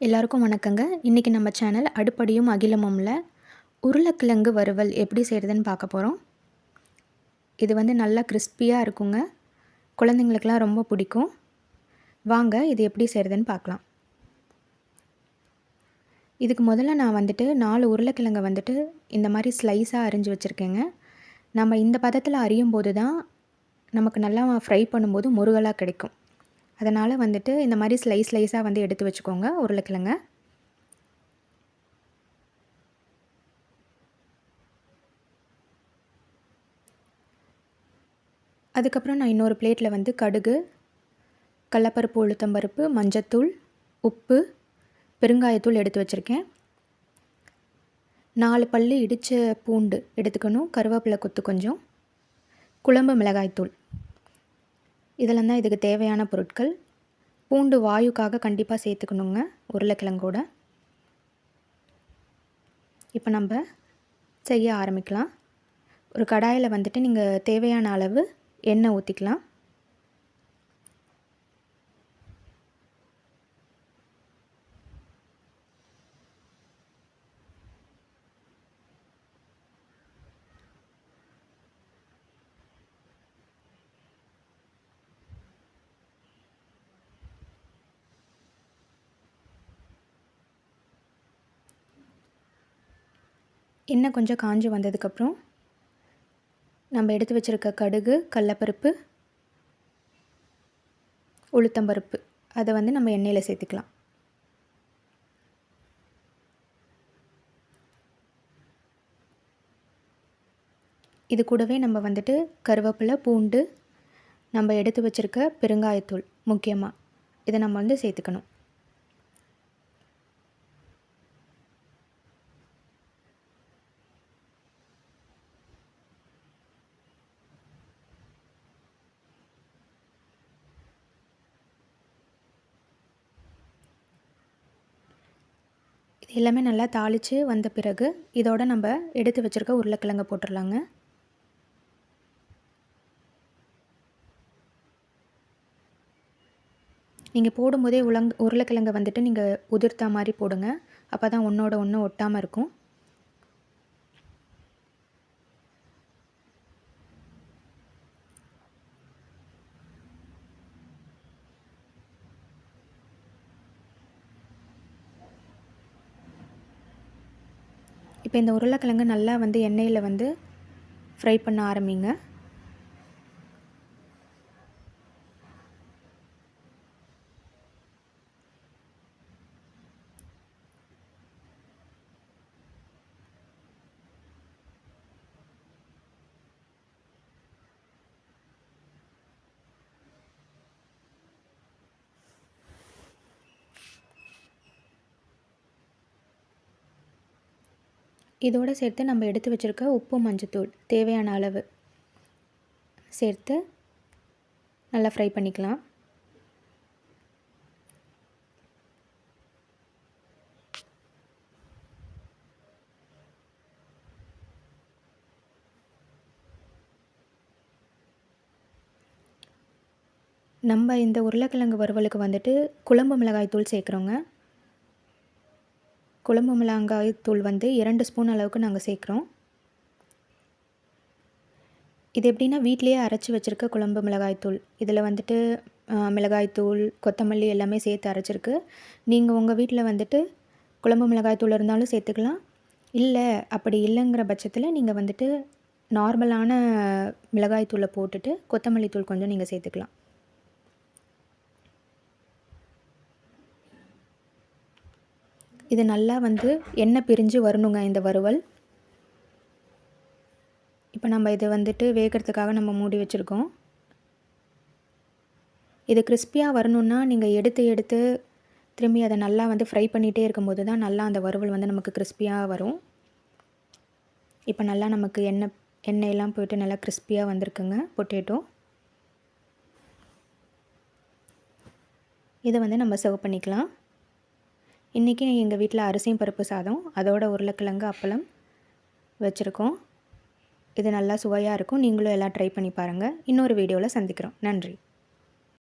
எல்லாருக்கும் வணக்கங்க. இன்றைக்கி நம்ம சேனல் அடுப்படியும் அகிலமும்ல உருளைக்கிழங்கு வறுவல் எப்படி செய்கிறதுன்னு பார்க்க போகிறோம் இது வந்து நல்லா கிறிஸ்பியாக இருக்குங்க. குழந்தைங்களுக்கெல்லாம் ரொம்ப பிடிக்கும். வாங்க இது எப்படி செய்கிறதுன்னு பார்க்கலாம். இதுக்கு முதல்ல நான் வந்துட்டு நாலு உருளைக்கிழங்கை வந்துட்டு இந்த மாதிரி ஸ்லைஸாக அரிஞ்சு வச்சுருக்கேங்க. நம்ம இந்த பதத்தில் அறியும் போது தான் நமக்கு நல்லா ஃப்ரை பண்ணும்போது முருகலாக கிடைக்கும். அதனால் வந்துட்டு இந்த மாதிரி ஸ்லைஸ் ஸ்லைஸாக வந்து எடுத்து வச்சுக்கோங்க உருளைக்கிழங்க. அதுக்கப்புறம் நான் இன்னொரு பிளேட்டில் வந்து கடுகு கடலப்பருப்பு உளுத்தம்பருப்பு மஞ்சத்தூள் உப்பு பெருங்காயத்தூள் எடுத்து வச்சுருக்கேன். நாலு பல் இடித்த பூண்டு எடுத்துக்கணும் கருவேப்பிலை கொத்து கொஞ்சம் குழம்பு மிளகாய்த்தூள். இதெல்லாம் தான் இதுக்கு தேவையான பொருட்கள். பூண்டு வாயுக்காக கண்டிப்பாக சேர்த்துக்கணுங்க உருளைக்கிழங்கோட. இப்போ நம்ம செய்ய ஆரம்பிக்கலாம். ஒரு கடாயில் வந்துட்டு நீங்கள் தேவையான அளவு எண்ணெய் ஊற்றிக்கலாம் எண்ணெய் கொஞ்சம் காஞ்சி வந்ததுக்கப்புறம் நம்ம எடுத்து வச்சுருக்க கடுகு கடலப்பருப்பு உளுத்தம்பருப்பு அதை வந்து நம்ம எண்ணெயில் சேர்த்துக்கலாம். இது கூடவே நம்ம வந்துட்டு கருவேப்பிலை பூண்டு நம்ம எடுத்து வச்சுருக்க பெருங்காயத்தூள் முக்கியமாக இதை நம்ம வந்து சேர்த்துக்கணும். இது எல்லாமே நல்லா தாளித்து வந்த பிறகு இதோட நம்ம எடுத்து வச்சுருக்க உருளைக்கிழங்க போட்டுடலாங்க நீங்கள் போடும்போதே உலங் உருளைக்கிழங்க வந்துட்டு நீங்கள் உதிர்த்தா மாதிரி போடுங்க. அப்போ தான் ஒன்றோட ஒன்று ஒட்டாமல் இருக்கும். இப்போ இந்த உருளைக்கிழங்கு நல்லா வந்து எண்ணெயில் வந்து ஃப்ரை பண்ண ஆரம்பிங்க. இதோடு சேர்த்து நம்ம எடுத்து வச்சுருக்க உப்பு மஞ்சத்தூள் தேவையான அளவு சேர்த்து நல்லா ஃப்ரை பண்ணிக்கலாம். நம்ம இந்த உருளைக்கிழங்கு வறுவலுக்கு வந்துட்டு குழம்பு மிளகாய் தூள் சேர்க்குறோங்க. குழம்பு மிளகாய் தூள் வந்து இரண்டு ஸ்பூன் அளவுக்கு நாங்கள் சேர்க்குறோம். இது எப்படின்னா வீட்லேயே அரைச்சி வச்சுருக்க குழம்பு மிளகாய்த்தூள் இதில் வந்துட்டு மிளகாய்த்தூள் கொத்தமல்லி எல்லாமே சேர்த்து அரைச்சிருக்கு. நீங்கள் உங்கள் வீட்டில் வந்துட்டு குழம்பு மிளகாய்த்தூள் இருந்தாலும் சேர்த்துக்கலாம். இல்லை அப்படி இல்லைங்கிற பட்சத்தில் நீங்கள் வந்துட்டு நார்மலான மிளகாய்த்தூளை போட்டுட்டு கொத்தமல்லி தூள் கொஞ்சம் நீங்கள் சேர்த்துக்கலாம். இது நல்லா வந்து எண்ணெய் பிரிஞ்சு வரணுங்க இந்த வறுவல். இப்போ நம்ம இதை வந்துட்டு வேகிறதுக்காக நம்ம மூடி வச்சுருக்கோம். இது கிறிஸ்பியாக வரணுன்னா நீங்கள் எடுத்து எடுத்து திரும்பி அதை நல்லா வந்து ஃப்ரை பண்ணிகிட்டே இருக்கும்போது தான் நல்லா அந்த வறுவல் வந்து நமக்கு கிறிஸ்பியாக வரும். இப்போ நல்லா நமக்கு எண்ணெய் எண்ணெயெல்லாம் போயிட்டு நல்லா கிறிஸ்பியாக வந்திருக்குங்க பொட்டேட்டோ. இதை வந்து நம்ம சர்வ் பண்ணிக்கலாம். இன்றைக்கி எங்கள் வீட்டில் அரிசியும் பருப்பு சாதம் அதோட உருளைக்கிழங்கு அப்பளம் வச்சுருக்கோம். இது நல்லா சுவையாக இருக்கும். நீங்களும் எல்லாம் ட்ரை பண்ணி பாருங்கள் இன்னொரு வீடியோவில் சந்திக்கிறோம். நன்றி.